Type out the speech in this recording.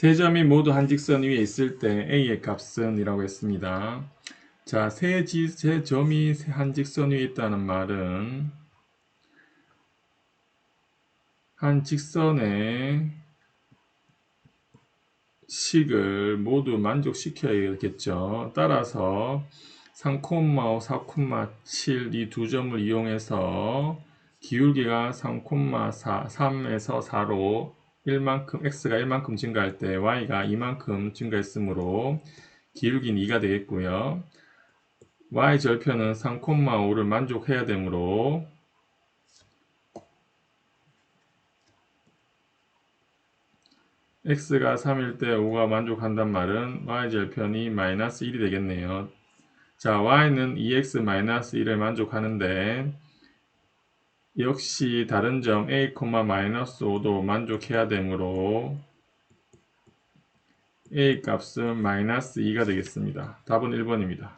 세 점이 모두 한 직선 위에 있을 때 a의 값은 이라고 했습니다. 자, 세, 지, 세 점이 한 직선 위에 있다는 말은 한 직선의 식을 모두 만족시켜야겠죠. 따라서 3,5, 4,7 이 두 점을 이용해서 기울기가 3,4, 3에서 4로 1만큼, x가 1만큼 증가할 때 y가 2만큼 증가했으므로 기울기는 2가 되겠고요. y 절편은 3,5를 만족해야 되므로 x가 3일 때 5가 만족한단 말은 y 절편이 마이너스 1이 되겠네요. 자, y는 2x 마이너스 1을 만족하는데 역시 다른 점 a, 마이너스 5도 만족해야 되므로 a 값은 마이너스 2가 되겠습니다. 답은 1번입니다.